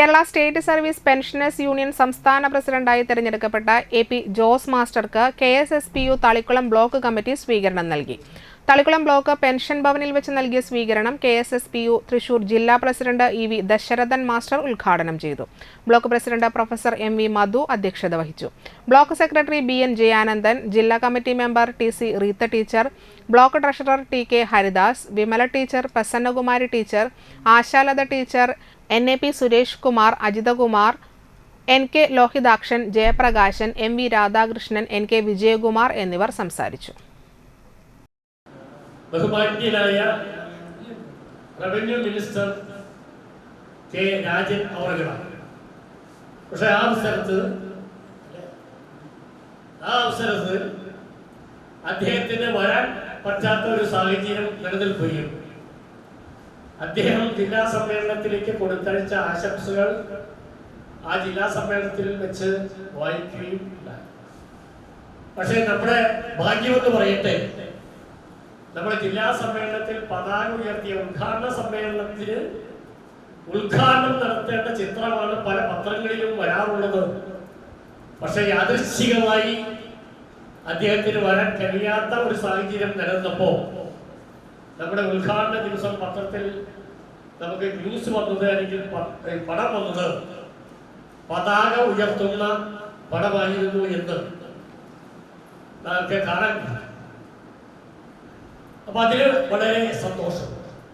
Kerala state service pensioners union സംസ്ഥാന പ്രസിഡന്റായി തെരഞ്ഞെടുക്കപ്പെട്ട A P Jose മാസ്റ്റർക്ക് K S S P U Thalikkulam block committee സ്വീകരണം നൽകി. തളിക്കുളം ബ്ലോക്ക് പെൻഷൻ ഭവനിൽ വെച്ച് നൽകിയ സ്വീകരണം K S S P U Thrissur ജില്ലാ president E V Dasharathan master ഉദ്ഘാടനം ചെയ്തു. Block president professor M V Madhu അധ്യക്ഷത വഹിച്ചു. Block secretary B N Jayanandan ജില്ലാ committee member T C Reetha teacher block treasurer T K Haridas Vimala teacher Prasannakumari teacher Ashalatha teacher N A P Suresh Kumar Ajithakumar N K Lohithakshan Jayaprakashan M V Radhakrishnan N K Vijayakumar എന്നിവർ സംസാരിച്ചു. ബഹുമാന്യനായ revenue minister K Rajan പക്ഷെ ആ അവസരത്ത് ആ അവസരത്ത് അദ്ദേഹത്തിന് വരാൻ പറ്റാത്ത ഒരു സാഹചര്യം നിലനിൽക്കുകയും അദ്ദേഹം ജില്ലാ സമ്മേളനത്തിലേക്ക് കൊടുത്തയച്ച ആശംസകൾ ആ ജില്ലാ സമ്മേളനത്തിൽ വെച്ച് വായിക്കുകയും പക്ഷേ നമ്മുടെ ഭാഗ്യമെന്ന് പറയട്ടെ നമ്മുടെ ജില്ലാ സമ്മേളനത്തിൽ പതാക ഉയർത്തിയ ഉദ്ഘാടന സമ്മേളനത്തിന് ഉദ്ഘാടനം നടത്തേണ്ട ചിത്രമാണ് പല പത്രങ്ങളിലും വരാറുള്ളത്. പക്ഷെ യാദൃശ്ചികമായി അദ്ദേഹത്തിന് വരാൻ കഴിയാത്ത ഒരു സാഹചര്യം നിലനിന്നപ്പോ നമ്മുടെ ഉദ്ഘാടന ദിവസം പത്രത്തിൽ നമുക്ക് ന്യൂസ് വന്നത് അല്ലെങ്കിൽ പടം വന്നത് പതാക ഉയർത്തുന്ന പടമായിരുന്നു എന്ന്. നമുക്ക് കാണാൻ അപ്പൊ അതിൽ വളരെ സന്തോഷം.